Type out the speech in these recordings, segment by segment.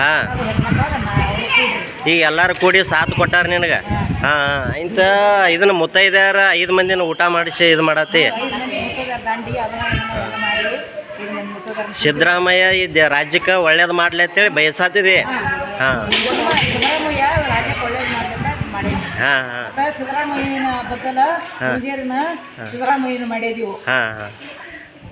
ಹಾ. ಈಗ ಎಲ್ಲಾರು ಕೂಡಿ ಸಾಥ್ ಕೊಟ್ಟಾರ ನಿನಗೆ? ಹಾಂ. ಇಂಥ ಇದನ್ನ ಮುತ್ತೈದ್ಯಾರ ಐದು ಮಂದಿನ ಊಟ ಮಾಡಿಸಿ ಇದು ಮಾಡತ್ತಿ? ಸಿದ್ದರಾಮಯ್ಯ ಈ ದ- ರಾಜ್ಯಕ್ಕೆ ಒಳ್ಳೇದು ಮಾಡ್ಲಿ ಅಂತೇಳಿ ಬಯಸಾತಿದೆ? ಹಾಂ. ಹಾಂ. ಹಾಂ ಸಿದ್ದರಾಮಯ್ಯನ ಬದಲ ಹಿರಿಯರನ್ನ ಸಿದ್ದರಾಮಯ್ಯನ ಮಾಡಿದೀವಿ. ಹಾಂ ಹಾಂ.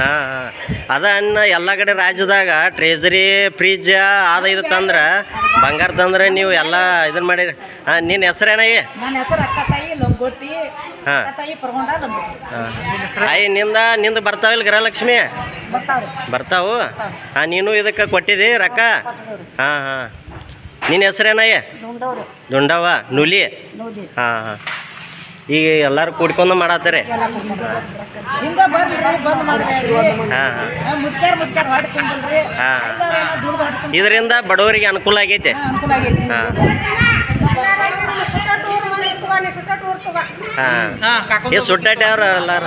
ಹಾಂ ಹಾಂ. ಅದ ಅನ್ನ ಎಲ್ಲ ಕಡೆ ರಾಜ್ಯದಾಗ ಟ್ರೇಜರಿ ಫ್ರಿಜ್ ಅದ ಇದು ತಂದ್ರೆ ಬಂಗಾರ ತಂದ್ರ ನೀವು ಎಲ್ಲ ಇದನ್ ಮಾಡಿರಿ. ಹಾಂ ನಿನ್ನ ಹೆಸರೇನಾಗಿ ಹಾ. ಹಾಂ ಅಯ್ಯ ನಿಂದ ನಿಂದ ಬರ್ತಾವಿಲ್ಲ ಗೃಹಲಕ್ಷ್ಮಿ ಬರ್ತಾವು ಹಾಂ ನೀನು ಇದಕ್ಕೆ ಕೊಟ್ಟಿದ್ದಿ ರೊಕ್ಕ? ಹಾಂ ಹಾಂ. ನಿನ್ನ ಹೆಸರೇನಯ್ಯ ದುಂಡವ ನುಲಿ. ಹಾಂ ಹಾಂ. ಈಗ ಎಲ್ಲರೂ ಕೂಡ್ಕೊಂಡು ಮಾಡತ್ತಾರೆ? ಹಾಂ ಇದರಿಂದ ಬಡವರಿಗೆ ಅನುಕೂಲ ಆಗೈತೆ. ಹಾ ಆಗೈತಿ. ಹಾಂ. ಸುಟ್ಟಾಟಿ ಅವ್ರು ಎಲ್ಲರೂ